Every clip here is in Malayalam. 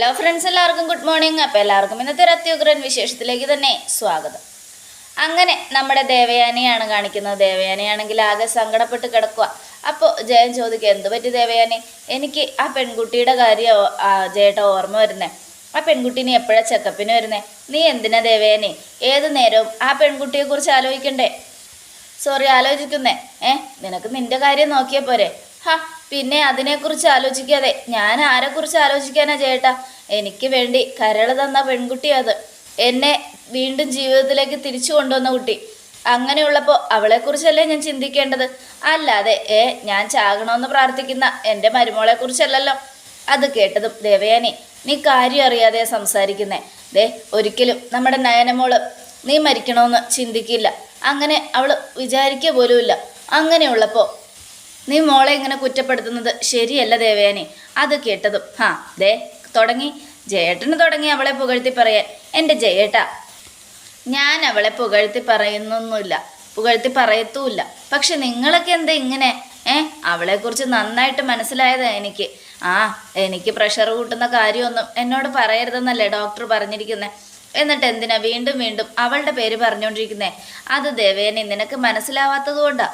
ഹലോ ഫ്രണ്ട്സ് എല്ലാവർക്കും ഗുഡ് മോർണിംഗ് അപ്പോൾ എല്ലാവർക്കും ഇന്നത്തെ ഒരു അത്യുഗ്രൻ വിശേഷത്തിലേക്ക് തന്നെ സ്വാഗതം. അങ്ങനെ നമ്മുടെ ദേവയാനിയാണ് കാണിക്കുന്നത്. ദേവയാനിയാണെങ്കിൽ ആകെ സങ്കടപ്പെട്ട് കിടക്കുക അപ്പോൾ ജയൻ ചോദിക്കുക എന്ത് പറ്റി ദേവയാനി? എനിക്ക് ആ പെൺകുട്ടിയുടെ കാര്യം ജയട്ട ഓർമ്മ വരുന്നേ. ആ പെൺകുട്ടീനെ എപ്പോഴാണ് ചെക്കപ്പിന് വരുന്നേ? നീ എന്തിനാ ദേവയാനി? ഏത് നേരവും ആ പെൺകുട്ടിയെക്കുറിച്ച് ആലോചിക്കണ്ടേ? സോറി ആലോചിക്കുന്നേ. ഏ നിനക്ക് നിന്റെ കാര്യം നോക്കിയാൽ പോരെ. ഹാ പിന്നെ അതിനെക്കുറിച്ച് ആലോചിക്കാതെ ഞാൻ ആരെക്കുറിച്ച് ആലോചിക്കാനാ ചേട്ടാ? എനിക്ക് വേണ്ടി കരൾ തന്ന പെൺകുട്ടി അത്. എന്നെ വീണ്ടും ജീവിതത്തിലേക്ക് തിരിച്ചു കൊണ്ടുവന്ന കുട്ടി. അങ്ങനെയുള്ളപ്പോൾ അവളെക്കുറിച്ചല്ലേ ഞാൻ ചിന്തിക്കേണ്ടത്? അല്ലാതെ ഏ ഞാൻ ചാകണമെന്ന് പ്രാർത്ഥിക്കുന്ന എന്റെ മരുമോളെക്കുറിച്ചല്ലല്ലോ? അത് കേട്ടതും ദേവയാനി നീ കാര്യം അറിയാതെ സംസാരിക്കുന്നേ. ദേ ഒരിക്കലും നമ്മുടെ നയനമോൾ നീ മരിക്കണമെന്ന് ചിന്തിക്കില്ല. അങ്ങനെ അവൾ വിചാരിക്കുക പോലുമില്ല. അങ്ങനെയുള്ളപ്പോൾ നീ മോളെ ഇങ്ങനെ കുറ്റപ്പെടുത്തുന്നത് ശരിയല്ല ദേവയാനി. അത് കേട്ടതും ഹാ ദേ തുടങ്ങി. ജയേട്ടന് തുടങ്ങി അവളെ പുകഴ്ത്തി പറയാൻ. എന്റെ ജയേട്ട ഞാൻ അവളെ പുകഴ്ത്തി പറയുന്നൊന്നുമില്ല. പുകഴ്ത്തി പറയത്തുമില്ല. പക്ഷെ നിങ്ങളൊക്കെ എന്താ ഇങ്ങനെ ഏ അവളെക്കുറിച്ച് നന്നായിട്ട് മനസ്സിലായതാ എനിക്ക്. ആ എനിക്ക് പ്രഷർ കൂട്ടുന്ന കാര്യമൊന്നും എന്നോട് പറയരുതെന്നല്ലേ ഡോക്ടർ പറഞ്ഞിരിക്കുന്നത് എന്നിട്ട് എന്തിനാ വീണ്ടും വീണ്ടും അവളുടെ പേര് പറഞ്ഞുകൊണ്ടിരിക്കുന്നേ അത് ദേവേനെ നിനക്ക് മനസ്സിലാവാത്തത് കൊണ്ടാ.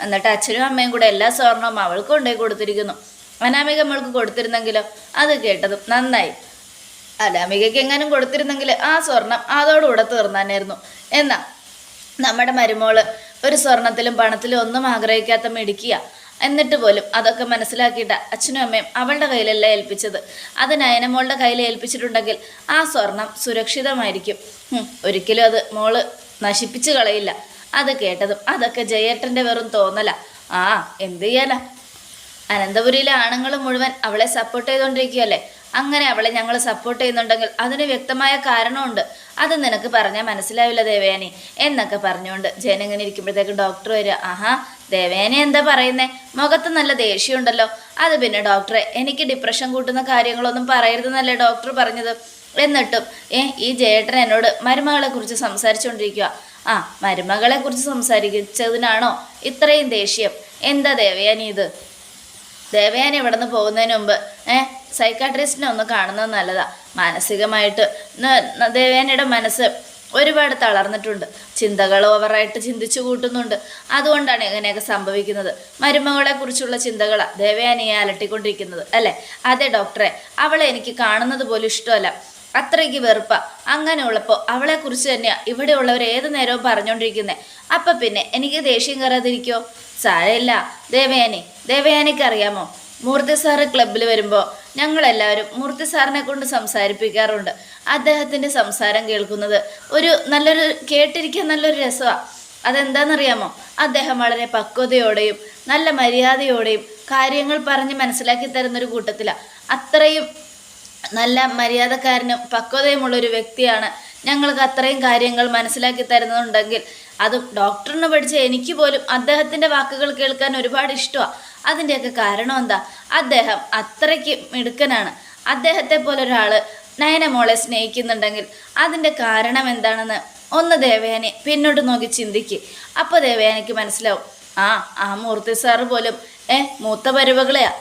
എന്നിട്ട് അച്ഛനും അമ്മയും കൂടെ എല്ലാ സ്വർണവും അവൾക്ക് കൊണ്ടുപോയി കൊടുത്തിരിക്കുന്നു. അനാമിക അമ്മൾക്ക് കൊടുത്തിരുന്നെങ്കിലോ? അത് കേട്ടതും നന്നായി. അനാമികയ്ക്ക് എങ്ങാനും കൊടുത്തിരുന്നെങ്കിൽ ആ സ്വർണം അതോടുകൂടെ തീർന്നാനായിരുന്നു. എന്നാ നമ്മുടെ മരുമോൾ ഒരു സ്വർണത്തിലും പണത്തിലും ഒന്നും ആഗ്രഹിക്കാത്ത മിടിക്കുക എന്നിട്ട് പോലും അതൊക്കെ മനസ്സിലാക്കിയിട്ട് അച്ഛനും അമ്മയും അവളുടെ കയ്യിലല്ല ഏൽപ്പിച്ചത്. അത് നയനമോളുടെ കയ്യിൽ ഏൽപ്പിച്ചിട്ടുണ്ടെങ്കിൽ ആ സ്വർണം സുരക്ഷിതമായിരിക്കും. ഒരിക്കലും അത് മോൾ നശിപ്പിച്ചു കളയില്ല. അത് കേട്ടതും അതൊക്കെ ജയേട്ടന്റെ വെറും തോന്നല. ആ എന്ത് ചെയ്യാനാ? അനന്തപുരിയിലെ ആണുങ്ങൾ മുഴുവൻ അവളെ സപ്പോർട്ട് ചെയ്തുകൊണ്ടിരിക്കുകയല്ലേ അങ്ങനെ അവളെ ഞങ്ങൾ സപ്പോർട്ട് ചെയ്യുന്നുണ്ടെങ്കിൽ അതിന് വ്യക്തമായ കാരണമുണ്ട്. അത് നിനക്ക് പറഞ്ഞാൽ മനസ്സിലാവില്ല ദേവയാനി. എന്നൊക്കെ പറഞ്ഞുകൊണ്ട് ജയൻ ഇങ്ങനെ ഇരിക്കുമ്പോഴത്തേക്ക് ഡോക്ടർ വരിക. ആഹാ ദേവയാനി എന്താ പറയുന്നേ? മുഖത്ത് നല്ല ദേഷ്യമുണ്ടല്ലോ. അത് പിന്നെ ഡോക്ടറെ എനിക്ക് ഡിപ്രഷൻ കൂട്ടുന്ന കാര്യങ്ങളൊന്നും പറയരുതെന്നല്ലേ ഡോക്ടർ പറഞ്ഞത്. എന്നിട്ടും ഏ ഈ ജേട്ടൻ എന്നോട് മരുമകളെ കുറിച്ച് സംസാരിച്ചുകൊണ്ടിരിക്കുക ആ മരുമകളെ കുറിച്ച് സംസാരിച്ചതിനാണോ ഇത്രയും ദേഷ്യം? എന്താ ദേവയാനി ഇത്? ദേവയാനി ഇവിടെ നിന്ന് പോകുന്നതിന് മുമ്പ് ഏഹ് സൈക്കാട്രിസ്റ്റിനെ ഒന്ന് കാണുന്നത് നല്ലതാ. മാനസികമായിട്ട് ദേവയാനിയുടെ മനസ്സ് ഒരുപാട് തളർന്നിട്ടുണ്ട്. ചിന്തകൾ ഓവറായിട്ട് ചിന്തിച്ചു കൂട്ടുന്നുണ്ട്. അതുകൊണ്ടാണ് ഇങ്ങനെയൊക്കെ സംഭവിക്കുന്നത്. മരുമകളെ കുറിച്ചുള്ള ദേവയാനിയെ അലട്ടിക്കൊണ്ടിരിക്കുന്നത് അല്ലേ? അതെ ഡോക്ടറെ അവളെ എനിക്ക് കാണുന്നത് പോലും ഇഷ്ടമല്ല. അത്രയ്ക്ക് വെറുപ്പ. അങ്ങനെയുള്ളപ്പോൾ അവളെക്കുറിച്ച് തന്നെയാണ് ഇവിടെയുള്ളവർ ഏത് നേരവും പറഞ്ഞുകൊണ്ടിരിക്കുന്നത് അപ്പം പിന്നെ എനിക്ക് ദേഷ്യം കയറാതിരിക്കോ? സാരമില്ല. ദേവയാനി ദേവയാനിക്ക് അറിയാമോ? മൂർത്തി സാറ് ക്ലബിൽ വരുമ്പോൾ ഞങ്ങളെല്ലാവരും മൂർത്തി സാറിനെ കൊണ്ട് സംസാരിപ്പിക്കാറുണ്ട്. അദ്ദേഹത്തിന്റെ സംസാരം കേൾക്കുന്നത് ഒരു നല്ലൊരു കേട്ടിരിക്കാൻ നല്ലൊരു രസമാണ് അതെന്താണെന്നറിയാമോ അദ്ദേഹം വളരെ പക്വതയോടെയും നല്ല മര്യാദയോടെയും കാര്യങ്ങൾ പറഞ്ഞ് മനസ്സിലാക്കി തരുന്നൊരു കൂട്ടത്തിലാണ് അത്രയും നല്ല മര്യാദക്കാരനും പക്വതയുമുള്ളൊരു വ്യക്തിയാണ് ഞങ്ങൾക്ക് അത്രയും കാര്യങ്ങൾ മനസ്സിലാക്കി തരുന്നുണ്ടെങ്കിൽ. അതും ഡോക്ടറിന് പഠിച്ച എനിക്ക് പോലും അദ്ദേഹത്തിന്റെ വാക്കുകൾ കേൾക്കാൻ ഒരുപാട് ഇഷ്ടമാണ് അതിന്റെയൊക്കെ കാരണം എന്താ? അദ്ദേഹം അത്രയ്ക്ക് മിടുക്കനാണ്. അദ്ദേഹത്തെ പോലെ ഒരാൾ നയനമോളെ സ്നേഹിക്കുന്നുണ്ടെങ്കിൽ അതിന്റെ കാരണം എന്താണെന്ന് ഒന്ന് ദേവയാനി പിന്നോട്ട് നോക്കി ചിന്തിക്ക്. അപ്പോൾ ദേവയാനിക്ക് മനസ്സിലാവും. ആ ആ മൂർത്തി സാറ് പോലും ഏ മൂത്ത പരുവകളെയാ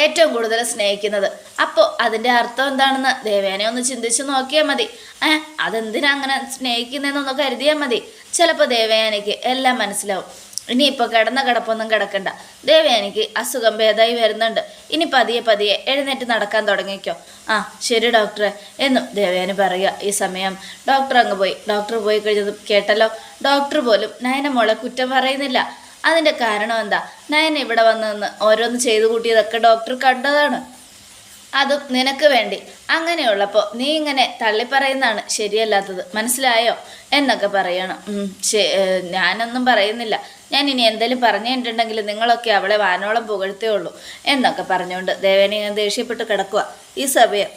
ഏറ്റവും കൂടുതൽ സ്നേഹിക്കുന്നത്. അപ്പോൾ അതിന്റെ അർത്ഥം എന്താണെന്ന് ദേവേനെ ഒന്ന് ചിന്തിച്ച് നോക്കിയാൽ മതി. ഏ അതെന്തിനാ അങ്ങനെ സ്നേഹിക്കുന്നതെന്നൊന്ന് കരുതിയാൽ മതി. ചിലപ്പോൾ ദേവയാനിക്ക് എല്ലാം മനസ്സിലാവും. ഇനിയിപ്പോൾ കിടന്ന കിടപ്പൊന്നും കിടക്കണ്ട. ദേവയാനിക്ക് അസുഖം ഭേദമായി വരുന്നുണ്ട്. ഇനി പതിയെ പതിയെ എഴുന്നേറ്റ് നടക്കാൻ തുടങ്ങിക്കോ. ആ ശരി ഡോക്ടറെ. എന്നും ദേവയാനി പറയുക. ഈ സമയം ഡോക്ടർ അങ്ങ് പോയി. ഡോക്ടർ പോയി കഴിഞ്ഞതും കേട്ടല്ലോ. ഡോക്ടർ പോലും നയന മോളെ കുറ്റം പറയുന്നില്ല. അതിന്റെ കാരണം എന്താ? നയൻ ഇവിടെ വന്ന് ഓരോന്ന് ചെയ്തു കൂട്ടിയതൊക്കെ ഡോക്ടർ കണ്ടതാണ്. അതും നിനക്ക് വേണ്ടി. അങ്ങനെയുള്ളപ്പോൾ നീ ഇങ്ങനെ തള്ളിപ്പറയുന്നതാണ് ശരിയല്ലാത്തത്. മനസ്സിലായോ? എന്നൊക്കെ പറയണം. ഞാനൊന്നും പറയുന്നില്ല. ഞാൻ ഇനി എന്തെങ്കിലും പറഞ്ഞിട്ടുണ്ടെങ്കിൽ നിങ്ങളൊക്കെ അവളെ വാനോളം പുകഴ്ത്തേ ഉള്ളൂ എന്നൊക്കെ പറഞ്ഞുകൊണ്ട് ദേവേനെ ഇങ്ങനെ ദേഷ്യപ്പെട്ട് കിടക്കുക ഈ സമയം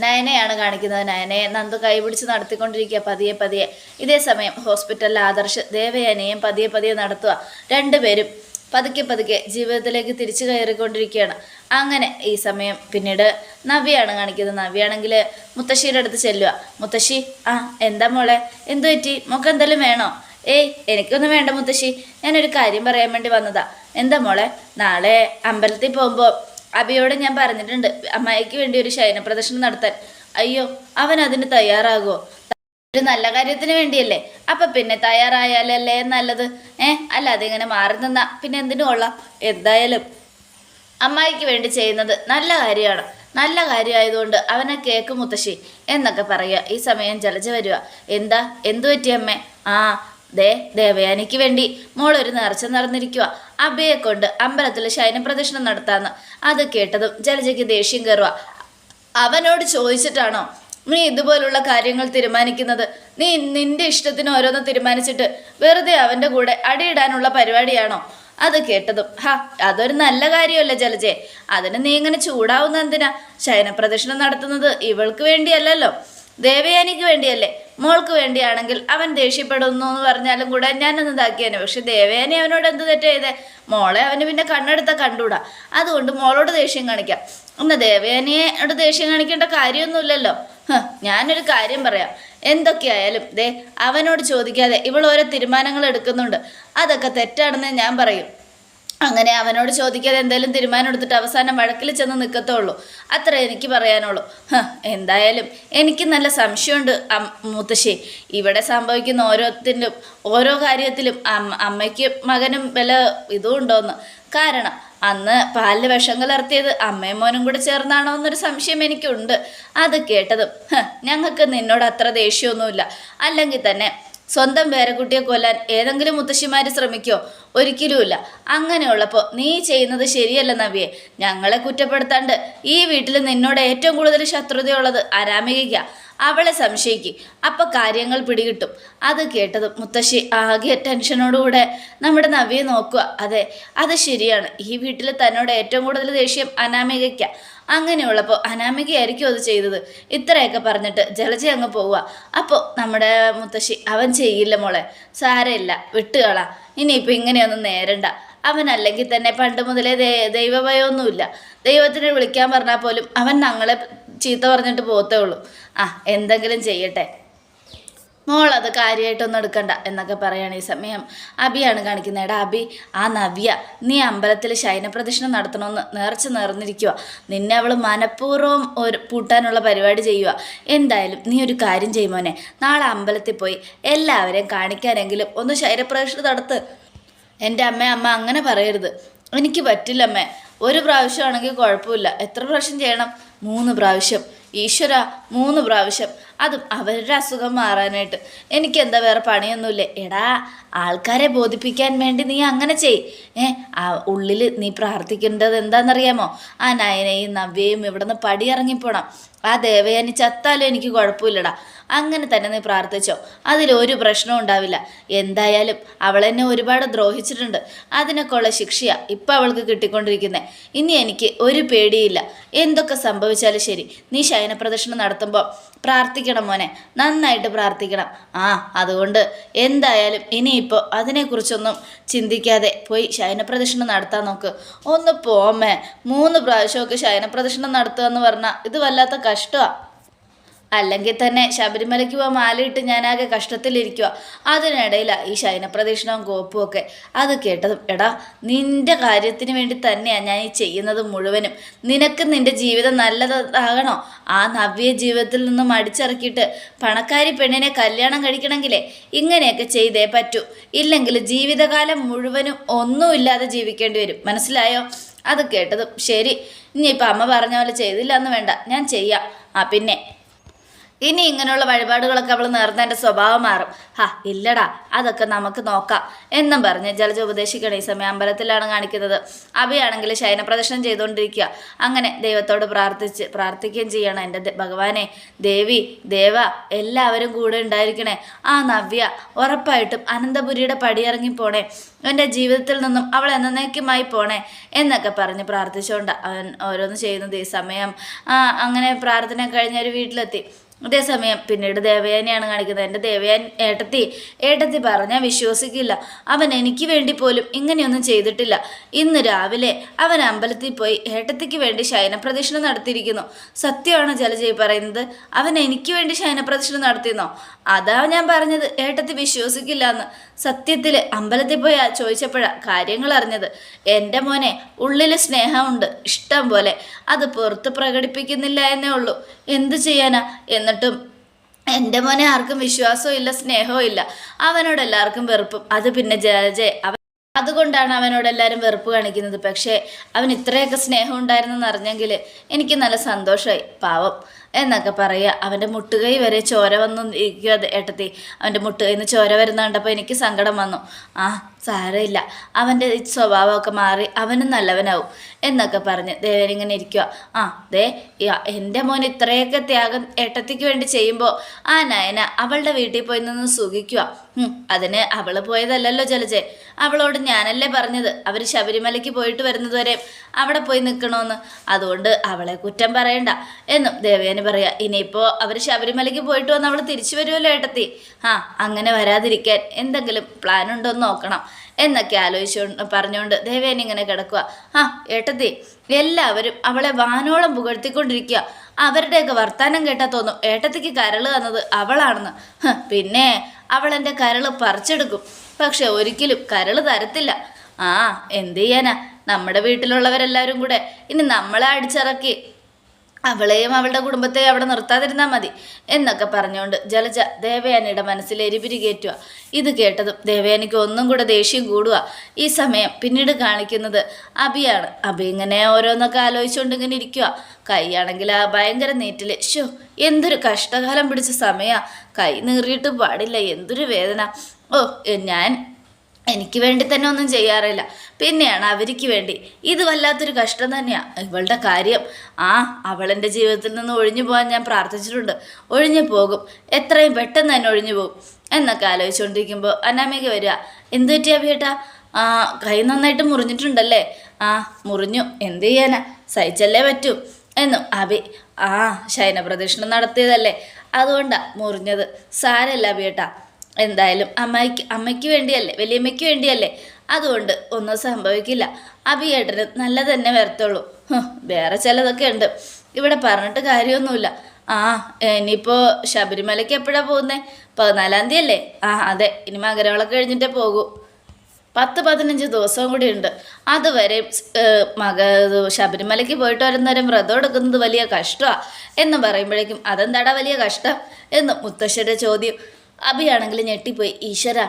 നയനയാണ് കാണിക്കുന്നത്. നയനയെ നന്ദു കൈപിടിച്ച് നടത്തിക്കൊണ്ടിരിക്കുക പതിയെ പതിയെ. ഇതേ സമയം ഹോസ്പിറ്റലിൽ ആദർശ് ദേവയനെയും പതിയെ പതിയെ നടത്തുക രണ്ടുപേരും പതുക്കെ പതുക്കെ ജീവിതത്തിലേക്ക് തിരിച്ചു കയറിക്കൊണ്ടിരിക്കുകയാണ്. അങ്ങനെ ഈ സമയം പിന്നീട് നവ്യാണ് കാണിക്കുന്നത്. നവ്യാണെങ്കിൽ മുത്തശ്ശിയുടെ അടുത്ത് ചെല്ലുക മുത്തശ്ശി ആ എന്താ മോളെ? എന്തു പറ്റി? മോക്ക് എന്തെങ്കിലും വേണോ? ഏയ് എനിക്കൊന്നും വേണ്ട മുത്തശ്ശി. ഞാനൊരു കാര്യം പറയാൻ വേണ്ടി വന്നതാ. എന്താ മോളെ? നാളെ അമ്പലത്തിൽ പോകുമ്പോൾ അബിയോട് ഞാൻ പറഞ്ഞിട്ടുണ്ട്. അമ്മായിക്ക് വേണ്ടി ഒരു ശയന പ്രദർശനം നടത്താൻ. അയ്യോ അവൻ അതിന് തയ്യാറാകുമോ ഒരു നല്ല കാര്യത്തിന് വേണ്ടിയല്ലേ? അപ്പൊ പിന്നെ തയ്യാറായാലല്ലേ നല്ലത്? ഏഹ് അല്ലാതെ ഇങ്ങനെ മാറി നിന്നാ പിന്നെ എന്തിനു കൊള്ളാം? എന്തായാലും അമ്മായിക്ക് വേണ്ടി ചെയ്യുന്നത് നല്ല കാര്യമാണ്. നല്ല കാര്യമായതുകൊണ്ട് അവനെ കേക്ക് മുത്തശ്ശി എന്നൊക്കെ പറയുക. ഈ സമയം ജലജ വരിക. എന്താ? എന്തു പറ്റി അമ്മേ? ആ ദേ ദേവയാനിക്ക് വേണ്ടി മോളൊരു നേർച്ച നടന്നിരിക്കുക. അബയെ കൊണ്ട് അമ്പലത്തിൽ ശയനപ്രദക്ഷിണം നടത്താന്ന്. അത് കേട്ടതും ജലജയ്ക്ക് ദേഷ്യം കയറുക. അവനോട് ചോദിച്ചിട്ടാണോ നീ ഇതുപോലുള്ള കാര്യങ്ങൾ തീരുമാനിക്കുന്നത്? നീ നിന്റെ ഇഷ്ടത്തിന് ഓരോന്ന് തീരുമാനിച്ചിട്ട് വെറുതെ അവന്റെ കൂടെ അടിയിടാനുള്ള പരിപാടിയാണോ? അത് കേട്ടതും. ഹാ അതൊരു നല്ല കാര്യമല്ല ജലജെ? അതിന് നീ ഇങ്ങനെ ചൂടാവുന്ന എന്തിനാ? ശയനപ്രദർശനം നടത്തുന്നത് ഇവൾക്ക് വേണ്ടിയല്ലല്ലോ. ദേവയാനിക്ക് വേണ്ടിയല്ലേ. മോൾക്ക് വേണ്ടിയാണെങ്കിൽ അവൻ ദേഷ്യപ്പെടുന്നു എന്ന് പറഞ്ഞാലും കൂടെ ഞാനൊന്ന് ഇതാക്കിയേനെ. പക്ഷെ ദേവയാനി അവനോട് എന്ത് തെറ്റ് മോളെ അവന് പിന്നെ കണ്ണെടുത്ത കണ്ടുകൂടാ അതുകൊണ്ട് മോളോട് ദേഷ്യം കാണിക്കാം. ഒന്ന് ദേവയാനിയോട് ദേഷ്യം കാണിക്കേണ്ട കാര്യമൊന്നുമില്ലല്ലോ. ഞാനൊരു കാര്യം പറയാം. എന്തൊക്കെയായാലും ദേ അവനോട് ചോദിക്കാതെ ഇവൾ ഓരോ തീരുമാനങ്ങൾ എടുക്കുന്നുണ്ട്. അതൊക്കെ തെറ്റാണെന്ന് ഞാൻ പറയും. അങ്ങനെ അവനോട് ചോദിക്കാതെ എന്തായാലും തീരുമാനം എടുത്തിട്ട് അവസാനം വഴക്കിൽ ചെന്ന് നിൽക്കത്തുള്ളൂ അത്ര എനിക്ക് പറയാനുള്ളൂ. എന്തായാലും എനിക്ക് നല്ല സംശയമുണ്ട് മുത്തശ്ശി. ഇവിടെ സംഭവിക്കുന്ന ഓരോത്തിന്റെ ഓരോ കാര്യത്തിലും അമ്മ അമ്മയ്ക്കും മകനും വില ഇതും ഉണ്ടോന്ന്. കാരണം അന്ന് പാലിൽ വിഷം കലർത്തിയത് അമ്മയും മോനും കൂടെ ചേർന്നാണോ എന്നൊരു സംശയം എനിക്കുണ്ട്. അത് കേട്ടതും ഞങ്ങൾക്ക് നിന്നോട് അത്ര ദേഷ്യമൊന്നുമില്ല. അല്ലെങ്കിൽ തന്നെ സ്വന്തം പേരക്കുട്ടിയെ കൊല്ലാൻ ഏതെങ്കിലും മുത്തശ്ശിമാർ ശ്രമിക്കോ? ഒരിക്കലുമില്ല. അങ്ങനെയുള്ളപ്പോൾ നീ ചെയ്യുന്നത് ശരിയല്ല നവിയെ. ഞങ്ങളെ കുറ്റപ്പെടുത്താണ്ട് ഈ വീട്ടിൽ നിന്നോട് ഏറ്റവും കൂടുതൽ ശത്രുതയുള്ളത് അരാമികയ്ക്ക. അവളെ സംശയിക്കും. അപ്പൊ കാര്യങ്ങൾ പിടികിട്ടും. അത് കേട്ടതും മുത്തശ്ശി ആകെ ടെൻഷനോടുകൂടെ നമ്മുടെ നവിയെ നോക്കുക. അതെ അത് ശരിയാണ്. ഈ വീട്ടിൽ തന്നോട് ഏറ്റവും കൂടുതൽ ദേഷ്യം അനാമികയ്ക്ക. അങ്ങനെയുള്ളപ്പോൾ അനാമികയായിരിക്കും അത് ചെയ്തത്. ഇത്രയൊക്കെ പറഞ്ഞിട്ട് ജലജ അങ്ങ് പോവുക. അപ്പോൾ നമ്മുടെ മുത്തശ്ശി അവൻ ചെയ്യില്ല മോളെ. സാരമില്ല. വിട്ടുകള ഇനിയിപ്പോൾ ഇങ്ങനെയൊന്നും നേരണ്ട. അവൻ അല്ലെങ്കിൽ തന്നെ പണ്ട് മുതലേ ദൈവഭയമൊന്നുമില്ല. ദൈവത്തിനെ വിളിക്കാൻ പറഞ്ഞാൽ പോലും അവൻ ഞങ്ങളെ ചീത്ത പറഞ്ഞിട്ട് പോത്തേ ഉള്ളൂ. ആ എന്തെങ്കിലും ചെയ്യട്ടെ. മോൾ അത് കാര്യമായിട്ടൊന്നും എടുക്കണ്ട എന്നൊക്കെ പറയാണ് ഈ സമയം. അബിയാണ് കാണിക്കുന്നത്. എടാ അബി ആ നവ്യ നീ അമ്പലത്തിൽ ശയനപ്രദക്ഷിണം നടത്തണമെന്ന് നേർച്ച നേർന്നിരിക്കുക നിന്നെ അവൾ മനഃപൂർവം ഒരു പൂട്ടാനുള്ള പരിപാടി ചെയ്യുക എന്തായാലും നീ ഒരു കാര്യം ചെയ്യുമോനെ നാളെ അമ്പലത്തിൽ പോയി എല്ലാവരെയും കാണിക്കാനെങ്കിലും ഒന്ന് ശയനപ്രദക്ഷിണം നടത്ത്. എന്റെ അമ്മ അമ്മ അങ്ങനെ പറയരുത്. എനിക്ക് പറ്റില്ല അമ്മേ ഒരു പ്രാവശ്യമാണെങ്കിൽ കുഴപ്പമില്ല. എത്ര പ്രാവശ്യം ചെയ്യണം? മൂന്ന് പ്രാവശ്യം. ഈശ്വര മൂന്ന് പ്രാവശ്യം. അതും അവരുടെ അസുഖം മാറാനായിട്ട്. എനിക്ക് എന്താ വേറെ പണിയൊന്നുമില്ല. എടാ ആൾക്കാരെ ബോധിപ്പിക്കാൻ വേണ്ടി നീ അങ്ങനെ ചെയ്. ഏ ആ ഉള്ളിൽ നീ പ്രാർത്ഥിക്കേണ്ടത് എന്താണെന്നറിയാമോ? ആ നയനയും നവ്യയും ഇവിടുന്ന് പടിയിറങ്ങിപ്പോണം. ആ ദേവയാനി ചത്താലും എനിക്ക് കുഴപ്പമില്ലടാ. അങ്ങനെ തന്നെ നീ പ്രാർത്ഥിച്ചോ. അതിലൊരു പ്രശ്നവും ഉണ്ടാവില്ല. എന്തായാലും അവളെന്നെ ഒരുപാട് ദ്രോഹിച്ചിട്ടുണ്ട്. അതിനൊക്കെയുള്ള ശിക്ഷയാ ഇപ്പം അവൾക്ക് കിട്ടിക്കൊണ്ടിരിക്കുന്നത് ഇനി എനിക്ക് ഒരു പേടിയില്ല. എന്തൊക്കെ സംഭവിച്ചാലും ശരി. നീ ശയനപ്രദക്ഷിണം നടത്തുമ്പോൾ പ്രാർത്ഥിക്കണം മോനെ. നന്നായിട്ട് പ്രാർത്ഥിക്കണം. ആ അതുകൊണ്ട് എന്തായാലും ഇനിയിപ്പോൾ അതിനെക്കുറിച്ചൊന്നും ചിന്തിക്കാതെ പോയി ശയനപ്രദക്ഷിണം നടത്താൻ നോക്ക്. ഒന്ന് പോമേ. മൂന്ന് പ്രാവശ്യമൊക്കെ ശയനപ്രദക്ഷിണം നടത്തുക എന്ന് പറഞ്ഞാൽ ഇത് വല്ലാത്ത കഷ്ടമാണ് അല്ലെങ്കിൽ തന്നെ ശബരിമലയ്ക്ക് പോകാൻ മാലയിട്ട് ഞാനാകെ കഷ്ടത്തിലിരിക്കുക അതിനിടയിലാണ് ഈ ശയനപ്രദക്ഷിണവും കോപ്പും ഒക്കെ. അത് കേട്ടതും എടാ നിന്റെ കാര്യത്തിന് വേണ്ടി തന്നെയാണ് ഞാൻ ഈ ചെയ്യുന്നത് മുഴുവനും. നിനക്ക് നിന്റെ ജീവിതം നല്ലതാകണോ? ആ നവ്യ ജീവിതത്തിൽ നിന്നും അടിച്ചിറക്കിയിട്ട് പണക്കാരി പെണ്ണിനെ കല്യാണം കഴിക്കണമെങ്കിലേ ഇങ്ങനെയൊക്കെ ചെയ്തേ പറ്റൂ. ഇല്ലെങ്കിൽ ജീവിതകാലം മുഴുവനും ഒന്നുമില്ലാതെ ജീവിക്കേണ്ടി വരും. മനസ്സിലായോ? അത് കേട്ടതും ശരി ഇനിയിപ്പോൾ അമ്മ പറഞ്ഞ പോലെ ചെയ്തില്ല എന്ന് വേണ്ട. ഞാൻ ചെയ്യാം. ആ പിന്നെ ഇനി ഇങ്ങനെയുള്ള വഴിപാടുകളൊക്കെ അവൾ നേർന്നതിന്റെ സ്വഭാവം മാറും. ഹാ ഇല്ലടാ അതൊക്കെ നമുക്ക് നോക്കാം. എന്നും പറഞ്ഞ് ജലജ ഉപദേശിക്കണം ഈ സമയം അമ്പലത്തിലാണ് കാണിക്കുന്നത്. അഭിയാണെങ്കിൽ ശയനപ്രദർശനം ചെയ്തുകൊണ്ടിരിക്കുക. അങ്ങനെ ദൈവത്തോട് പ്രാർത്ഥിച്ച് പ്രാർത്ഥിക്കുകയും ചെയ്യണം. എന്റെ ഭഗവാനെ ദേവി ദേവ എല്ലാവരും കൂടെ ഉണ്ടായിരിക്കണേ. ആ നവ്യ ഉറപ്പായിട്ടും അനന്തപുരിയുടെ പടിയിറങ്ങി പോണേ. എന്റെ ജീവിതത്തിൽ നിന്നും അവൾ എന്നേക്കുമായി പോണേ എന്നൊക്കെ പറഞ്ഞ് പ്രാർത്ഥിച്ചുകൊണ്ട് അവൻ ഓരോന്ന് ചെയ്യുന്നത് ഈ സമയം. അങ്ങനെ പ്രാർത്ഥന കഴിഞ്ഞ ഒരു വീട്ടിലെത്തി. അതേസമയം പിന്നീട് ദേവയാനിയാണ് കാണിക്കുന്നത്. എന്റെ ദേവയാൻ ഏട്ടത്തി ഏട്ടത്തി പറഞ്ഞാൽ വിശ്വസിക്കില്ല. അവൻ എനിക്ക് വേണ്ടി പോലും ഇങ്ങനെയൊന്നും ചെയ്തിട്ടില്ല. ഇന്ന് രാവിലെ അവൻ അമ്പലത്തിൽ പോയി ഏട്ടത്തിക്ക് വേണ്ടി ശയനപ്രദക്ഷിണം നടത്തിയിരിക്കുന്നു. സത്യമാണ് ജലജയ് പറയുന്നത്? അവൻ എനിക്ക് വേണ്ടി ശയനപ്രദക്ഷിണം നടത്തിയെന്നോ? അതാ ഞാൻ പറഞ്ഞത്. ഏട്ടത്തി വിശ്വസിക്കില്ല എന്ന് സത്യത്തിൽ അമ്പലത്തിൽ പോയി ചോദിച്ചപ്പോഴാണ് കാര്യങ്ങൾ അറിഞ്ഞത്. എന്റെ മോനെ ഉള്ളിൽ സ്നേഹമുണ്ട്. ഇഷ്ടം പോലെ. അത് പുറത്ത് പ്രകടിപ്പിക്കുന്നില്ല എന്നേ ഉള്ളൂ. എന്തു ചെയ്യാനാ? എന്നിട്ടും എന്റെ മോനെ ആർക്കും വിശ്വാസവും ഇല്ല സ്നേഹവും ഇല്ല. അവനോട് എല്ലാവർക്കും വെറുപ്പും. അത് പിന്നെ ജയജയ അവൻ അതുകൊണ്ടാണ് അവനോട് എല്ലാവരും വെറുപ്പ് കാണിക്കുന്നത്. പക്ഷേ അവൻ ഇത്രയൊക്കെ സ്നേഹം ഉണ്ടായിരുന്നെന്ന് അറിഞ്ഞെങ്കിൽ എനിക്ക് നല്ല സന്തോഷമായി. പാവം. എന്നൊക്കെ പറയുക. അവന്റെ മുട്ടുകൈ വരെ ചോര വന്നു ഇരിക്കുക ഏട്ടത്തി. അവന്റെ മുട്ടുകൈയിൽ നിന്ന് ചോര വരുന്ന കണ്ടപ്പോൾ എനിക്ക് സങ്കടം വന്നു. ആ സാരമില്ല. അവന്റെ സ്വഭാവമൊക്കെ മാറി അവനും നല്ലവനാവും എന്നൊക്കെ പറഞ്ഞ് ദേവനിങ്ങനെ ഇരിക്കുക ആ ദേ എന്റെ മോൻ ഇത്രയൊക്കെ ത്യാഗം ഏട്ടത്തിക്ക് വേണ്ടി ചെയ്യുമ്പോൾ ആ നയന അവളുടെ വീട്ടിൽ പോയി നിന്ന് സുഖിക്കുക അതിന് അവൾ പോയതല്ലല്ലോ ജലജെ. അവളോട് ഞാനല്ലേ പറഞ്ഞത്? അവർ ശബരിമലയ്ക്ക് പോയിട്ട് വരുന്നതുവരെ അവിടെ പോയി നിൽക്കണമെന്ന് അതുകൊണ്ട് അവളെ കുറ്റം പറയണ്ട എന്നും ദേവയാനി പറയാ ഇനിയിപ്പോൾ അവർ ശബരിമലയ്ക്ക് പോയിട്ട് വന്ന് അവൾ തിരിച്ചു വരുമല്ലോ ഏട്ടത്തി. ആ അങ്ങനെ വരാതിരിക്കാൻ എന്തെങ്കിലും പ്ലാൻ ഉണ്ടോ എന്ന് നോക്കണം. എന്നൊക്കെ ആലോചിച്ചു പറഞ്ഞുകൊണ്ട് ദേവേനി ഇങ്ങനെ കിടക്കുക ആ ഏട്ടത്തി എല്ലാവരും അവളെ വാനോളം പുകഴ്ത്തിക്കൊണ്ടിരിക്കുക അവരുടെയൊക്കെ വർത്താനം കേട്ടാൽ തോന്നും ഏട്ടത്തിക്ക് കരൾ തന്നത് അവളാണെന്ന്. പിന്നെ അവൾ എന്റെ കരൾ പറിച്ചെടുക്കും. പക്ഷെ ഒരിക്കലും കരൾ തരത്തില്ല. ആ എന്ത് ചെയ്യാനാ? നമ്മുടെ വീട്ടിലുള്ളവരെല്ലാവരും കൂടെ ഇനി നമ്മളെ അടിച്ചിറക്കി. അവളെയും അവളുടെ കുടുംബത്തെയും അവിടെ നിർത്താതിരുന്നാൽ മതി എന്നൊക്കെ പറഞ്ഞുകൊണ്ട് ജലജ ദേവയാനിയുടെ മനസ്സിൽ എരിപിരി കയറ്റുക ഇത് കേട്ടതും ദേവയാനിക്ക് ഒന്നും കൂടെ ദേഷ്യം കൂടുക. ഈ സമയം പിന്നീട് കാണിക്കുന്നത് അബിയാണ്. അബി ഇങ്ങനെ ഓരോന്നൊക്കെ ആലോചിച്ചുകൊണ്ട് ഇങ്ങനെ ഇരിക്കുക കൈയാണെങ്കിൽ ആ ഭയങ്കര നീറ്റിൽ ഷോ എന്തൊരു കഷ്ടകാലം പിടിച്ച സമയമാണ് കൈ നീറിയിട്ട് പാടില്ല എന്തൊരു വേദന. ഓ ഞാൻ എനിക്ക് വേണ്ടി തന്നെ ഒന്നും ചെയ്യാറില്ല. പിന്നെയാണ് അവർക്ക് വേണ്ടി. ഇത് വല്ലാത്തൊരു കഷ്ടം തന്നെയാണ് ഇവളുടെ കാര്യം. ആ അവളെന്റെ ജീവിതത്തിൽ നിന്ന് ഒഴിഞ്ഞു പോകാൻ ഞാൻ പ്രാർത്ഥിച്ചിട്ടുണ്ട്. ഒഴിഞ്ഞു പോകും. എത്രയും പെട്ടെന്ന് തന്നെ ഒഴിഞ്ഞു പോകും. എന്നൊക്കെ ആലോചിച്ചുകൊണ്ടിരിക്കുമ്പോൾ അനാമിക വരിക എന്ത് പറ്റിയാ ബേട്ടാ ആ കൈ നന്നായിട്ട് മുറിഞ്ഞിട്ടുണ്ടല്ലേ? ആ മുറിഞ്ഞു. എന്ത് ചെയ്യാനാ? സഹിച്ചല്ലേ പറ്റൂ? എന്നും. അബി ആ ശയന പ്രദക്ഷിണം നടത്തിയതല്ലേ? അതുകൊണ്ടാണ് മുറിഞ്ഞത്. സാരല്ല ബേട്ടാ എന്തായാലും അമ്മയ്ക്ക് അമ്മയ്ക്ക് വേണ്ടിയല്ലേ വലിയമ്മയ്ക്ക് വേണ്ടിയല്ലേ? അതുകൊണ്ട് ഒന്നും സംഭവിക്കില്ല. അഭിയേട്ടന് നല്ല തന്നെ വരത്തുള്ളൂ. വേറെ ചിലതൊക്കെ ഉണ്ട്. ഇവിടെ പറഞ്ഞിട്ട് കാര്യമൊന്നുമില്ല. ആ ഇനിയിപ്പോൾ ശബരിമലയ്ക്ക് എപ്പോഴാണ് പോകുന്നത് പതിനാലാം തീയതി അല്ലേ? ആ അതെ ഇനി മകരവിളക്ക് കഴിഞ്ഞിട്ടേ പോകൂ. പത്ത് പതിനഞ്ച് ദിവസവും കൂടി ഉണ്ട്. അതുവരെ മക ശബരിമലയ്ക്ക് പോയിട്ട് വരുന്നവരും വ്രതം എടുക്കുന്നത് വലിയ കഷ്ടമാണ് എന്ന് പറയുമ്പോഴേക്കും അതെന്താടാ വലിയ കഷ്ടം? എന്ന് മുത്തശ്ശിയുടെ ചോദ്യം. അഭിയാണെങ്കിൽ ഞെട്ടിപ്പോയി. ഈശ്വര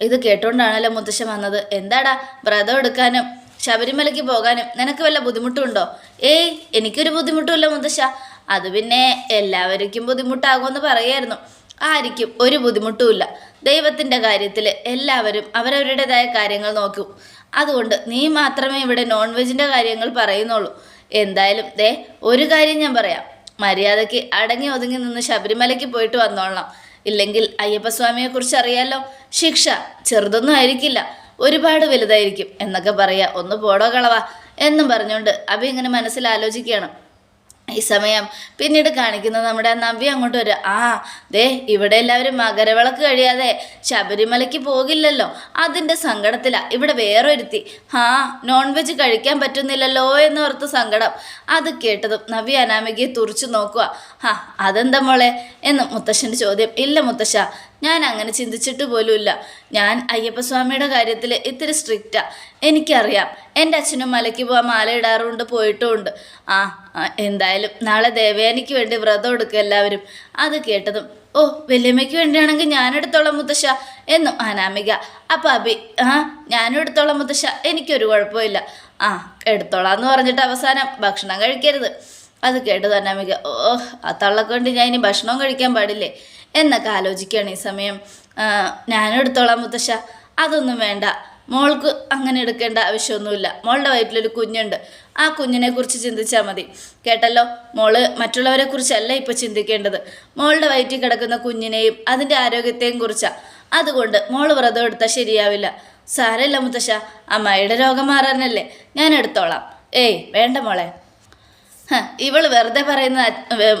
ഇത് കേട്ടോണ്ടാണല്ലോ മുത്തശ്ശൻ വന്നത്. എന്താടാ വ്രതം എടുക്കാനും ശബരിമലയ്ക്ക് പോകാനും നിനക്ക് വല്ല ബുദ്ധിമുട്ടുണ്ടോ? ഏയ് എനിക്കൊരു ബുദ്ധിമുട്ടുമില്ല മുത്തശ്ശ. അത് പിന്നെ എല്ലാവർക്കും ബുദ്ധിമുട്ടാകുമെന്ന് പറയായിരുന്നു. ആയിരിക്കും ഒരു ബുദ്ധിമുട്ടുമില്ല. ദൈവത്തിന്റെ കാര്യത്തിൽ എല്ലാവരും അവരവരുടേതായ കാര്യങ്ങൾ നോക്കും. അതുകൊണ്ട് നീ മാത്രമേ ഇവിടെ നോൺ വെജിന്റെ കാര്യങ്ങൾ പറയുന്നുള്ളൂ. എന്തായാലും ദേ ഒരു കാര്യം ഞാൻ പറയാം. മര്യാദയ്ക്ക് അടങ്ങി ഒതുങ്ങി നിന്ന് ശബരിമലയ്ക്ക് പോയിട്ട് വന്നോളാം ഇല്ലെങ്കിൽ അയ്യപ്പസ്വാമിയെക്കുറിച്ച് അറിയാലോ? ശിക്ഷ ചെറുതൊന്നും ആയിരിക്കില്ല. ഒരുപാട് വലുതായിരിക്കും എന്നൊക്കെ പറയാ. ഒന്ന് പോടോ കളവാ എന്നും പറഞ്ഞുകൊണ്ട് അഭി ഇങ്ങനെ മനസ്സിൽ ആലോചിക്കുകയാണ്. ഈ സമയം. പിന്നീട് കാണിക്കുന്നത് നമ്മുടെ നവ്യ അങ്ങോട്ട് വരും. ആ ദേ ഇവിടെ എല്ലാവരും മകരവിളക്ക് കഴിയാതെ ശബരിമലയ്ക്ക് പോകില്ലല്ലോ. അതിന്റെ സങ്കടത്തിലാണ് ഇവിടെ വേറെ ഒരുത്തി ആ നോൺ വെജ് കഴിക്കാൻ പറ്റുന്നില്ലല്ലോ എന്ന് ഓർത്ത് സങ്കടം. അത് കേട്ടതും നവ്യ അനാമികയെ തുറച്ചു നോക്കുക ഹാ അതെന്താ മോളെ? എന്ന് മുത്തശ്ശന്റെ ചോദ്യം. ഇല്ല മുത്തശ്ശ ഞാൻ അങ്ങനെ ചിന്തിച്ചിട്ട് പോലുമില്ല. ഞാൻ അയ്യപ്പസ്വാമിയുടെ കാര്യത്തിൽ ഇത്തിരി സ്ട്രിക്റ്റാ. എനിക്കറിയാം. എന്റെ അച്ഛനും മലയ്ക്ക് പോകാൻ മാല ഇടാറുണ്ട് പോയിട്ടുമുണ്ട്. ആ എന്തായാലും നാളെ ദേവയാനിക്ക് വേണ്ടി വ്രതം എടുക്കുക എല്ലാവരും. അത് കേട്ടതും ഓ വല്യമ്മയ്ക്ക് വേണ്ടിയാണെങ്കിൽ ഞാനെടുത്തോളം മുത്തശ്ശ എന്നും അനാമിക. അപ്പം അബി ആ ഞാനും എടുത്തോളം മുത്തശ്ശ. എനിക്കൊരു കുഴപ്പമില്ല. ആ എടുത്തോളാം എന്ന് പറഞ്ഞിട്ട് അവസാനം ഭക്ഷണം കഴിക്കരുത്. അത് കേട്ടത് അനാമിക. ഓ ആ തള്ളക്കൊണ്ട് ഞാൻ ഇനി ഭക്ഷണവും കഴിക്കാൻ പാടില്ലേ? എന്നൊക്കെ ആലോചിക്കുകയാണ് ഈ സമയം. ഞാനും എടുത്തോളാം മുത്തശ്ശ. അതൊന്നും വേണ്ട. മോൾക്ക് അങ്ങനെ എടുക്കേണ്ട ആവശ്യമൊന്നുമില്ല. മോളുടെ വയറ്റിലൊരു കുഞ്ഞുണ്ട്. ആ കുഞ്ഞിനെ കുറിച്ച് ചിന്തിച്ചാൽ മതി. കേട്ടല്ലോ? മോൾ മറ്റുള്ളവരെ കുറിച്ചല്ല ഇപ്പോൾ ചിന്തിക്കേണ്ടത്. മോളുടെ വയറ്റിൽ കിടക്കുന്ന കുഞ്ഞിനെയും അതിന്റെ ആരോഗ്യത്തെയും കുറിച്ചാ. അതുകൊണ്ട് മോൾ വ്രതം എടുത്താൽ ശരിയാവില്ല. സാരല്ല മുത്തശ്ശ. അമ്മായിയുടെ രോഗം മാറാനല്ലേ. ഞാൻ എടുത്തോളാം. ഏയ് വേണ്ട മോളെ. ഇവൾ വെറുതെ പറയുന്ന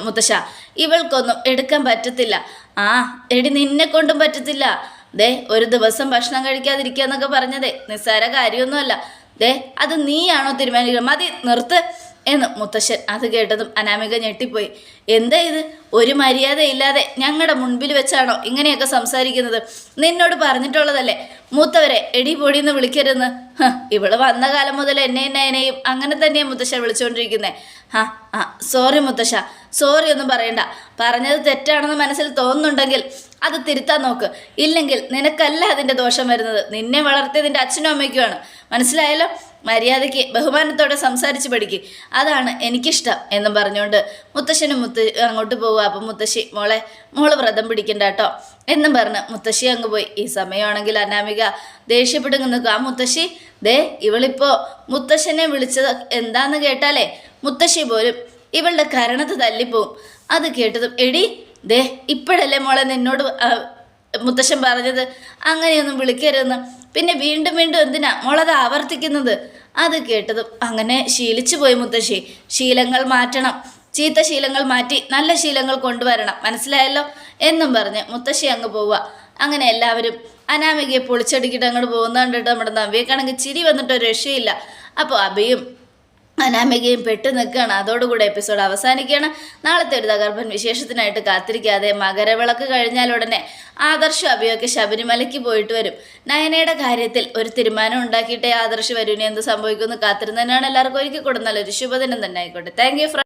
മുത്തശ്ശ. ഇവൾക്കൊന്നും എടുക്കാൻ പറ്റത്തില്ല. ആ എടി നിന്നെ കൊണ്ടും പറ്റത്തില്ല. ദേ ഒരു ദിവസം ഭക്ഷണം കഴിക്കാതിരിക്കുക എന്നൊക്കെ പറഞ്ഞതേ. നിസ്സാര കാര്യമൊന്നുമല്ല. ദേ അത് നീയാണോ തീരുമാനിക്കുക? മതി നിർത്ത് എന്ന് മുത്തശ്ശൻ അത് കേട്ടതും അനാമിക ഞെട്ടിപ്പോയി. എന്താ ഇത്? ഒരു മര്യാദയില്ലാതെ ഞങ്ങളുടെ മുൻപിൽ വെച്ചാണോ ഇങ്ങനെയൊക്കെ സംസാരിക്കുന്നത്? നിന്നോട് പറഞ്ഞിട്ടുള്ളതല്ലേ. മൂത്തവരെ എടി പൊടി വിളിക്കരുതെന്ന്. ഹ, ഇവൾ വന്ന കാലം മുതൽ എന്നെയും നയനെയും അങ്ങനെ തന്നെയാണ് മുത്തശ്ശ വിളിച്ചുകൊണ്ടിരിക്കുന്നത് ആ ആ സോറി മുത്തശ്ശ. സോറി ഒന്നും പറയണ്ട. പറഞ്ഞത് തെറ്റാണെന്ന് മനസ്സിൽ തോന്നുന്നുണ്ടെങ്കിൽ അത് തിരുത്താൻ നോക്ക്. ഇല്ലെങ്കിൽ നിനക്കല്ല അതിന്റെ ദോഷം വരുന്നത്. നിന്നെ വളർത്തിയതിന്റെ അച്ഛനും അമ്മയ്ക്കുമാണ് മനസ്സിലായല്ലോ? മര്യാദയ്ക്ക് ബഹുമാനത്തോടെ സംസാരിച്ച് പഠിക്കും. അതാണ് എനിക്കിഷ്ടം എന്നും പറഞ്ഞുകൊണ്ട് മുത്തശ്ശനും മുത്ത അങ്ങോട്ട് പോവുക. അപ്പം മുത്തശ്ശി മോളെ മോൾ വ്രതം പിടിക്കണ്ട കേട്ടോ. എന്നും പറഞ്ഞ് മുത്തശ്ശി അങ്ങ് പോയി. ഈ സമയമാണെങ്കിൽ അനാമിക ദേഷ്യപ്പെടുന്നു നിൽക്കും ആ മുത്തശ്ശി ദേ ഇവളിപ്പോൾ മുത്തശ്ശനെ വിളിച്ചത് എന്താന്ന് കേട്ടാലേ? മുത്തശ്ശി പോലും ഇവളുടെ കരണത്ത് തല്ലിപ്പോവും. അത് കേട്ടതും എടി ദേ ഇപ്പോഴല്ലേ മോളെ നിന്നോട് മുത്തശ്ശൻ പറഞ്ഞത്? അങ്ങനെയൊന്നും വിളിക്കരുതെന്ന്. പിന്നെ വീണ്ടും വീണ്ടും എന്തിനാ മോളത് ആവർത്തിക്കുന്നത്? അത് കേട്ടതും അങ്ങനെ ശീലിച്ചു പോയി മുത്തശ്ശി. ശീലങ്ങൾ മാറ്റണം. ചീത്ത ശീലങ്ങൾ മാറ്റി നല്ല ശീലങ്ങൾ കൊണ്ടുവരണം. മനസ്സിലായല്ലോ? എന്നും പറഞ്ഞ് മുത്തശ്ശി അങ്ങ് പോവുക. അങ്ങനെ എല്ലാവരും അനാമികയെ പൊളിച്ചടിക്കിട്ട് അങ്ങോട്ട് പോകുന്ന കണ്ടിട്ട് നമ്മുടെ നവ്യക്കാണെങ്കിൽ ചിരി വന്നിട്ട് ഒരു രക്ഷയില്ല. അപ്പോൾ അബിയും അനാമികയും പെട്ടു നിൽക്കുകയാണ്. അതോടുകൂടെ എപ്പിസോഡ് അവസാനിക്കുകയാണ്. നാളത്തെ ഒരു തകർപ്പൻ വിശേഷത്തിനായിട്ട് കാത്തിരിക്കാതെ മകരവിളക്ക് കഴിഞ്ഞാൽ ഉടനെ ആദർശ അഭിയൊക്കെ ശബരിമലയ്ക്ക് പോയിട്ട് വരും. നയനയുടെ കാര്യത്തിൽ ഒരു തീരുമാനം ഉണ്ടാക്കിയിട്ടേ ആദർശ് വരൂ. ഇനി എന്ത് സംഭവിക്കുമെന്ന് കാത്തിരുന്നതിനാണ് എല്ലാവർക്കും ഒരിക്കൽ കൂടെ ശുഭദിനം തന്നെ ആയിക്കോട്ടെ. Thank you